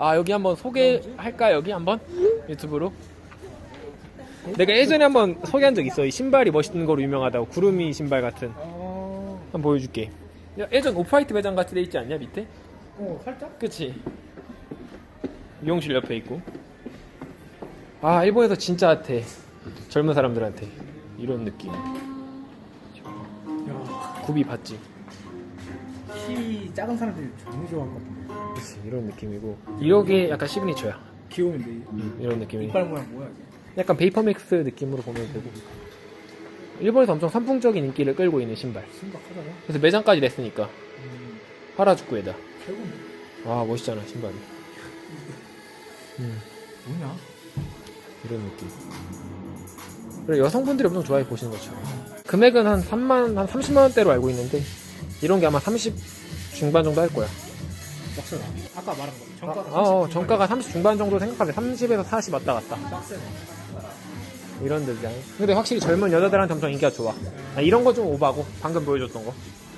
아 여기 한번 소개할까 여기 한번? 유튜브로? 내가 예전에 한번 소개한 적 있어. 이 신발이 멋있는 거로 유명하다고. 구름이 신발 같은. 어, 한번 보여줄게. 야, 예전 오프화이트 매장 같이 돼 있지 않냐 밑에? 어 살짝? 그치? 미용실 옆에 있고. 아 일본에서 진짜 핫해. 젊은 사람들한테. 이런 느낌. 야, 굽이 봤지 키 작은 사람들이 너무 좋아할 것 같은데. 그치 이런 느낌이고. 이게 약간 시그니처야. 귀여운데. 이 이런 느낌이. 이빨 모양 뭐야 이게? 약간 베이퍼맥스 느낌으로 보면 되고. 일본에서 엄청 선풍적인 인기를 끌고 있는 신발. 심각하잖아. 그래서 매장까지 냈으니까. 음, 하라주쿠에다. 최고네. 아 멋있잖아 신발이. 음, 뭐냐? 이런 느낌. 그리고 여성분들이 엄청 좋아해 보시는 것처럼. 금액은 한 3만 한 30만 원대로 알고 있는데 이런 게 아마 30 중반 정도 할 거야 빡세다. 아까 말한 거. 정가가 아, 어, 정가가 30 중반 정도 생각하면 30에서 40 왔다 갔다 빡세네. 이런 디자인 근데 확실히 젊은 여자들한테 엄청 인기가 좋아 아, 이런 거 좀 오바고 방금 보여줬던 거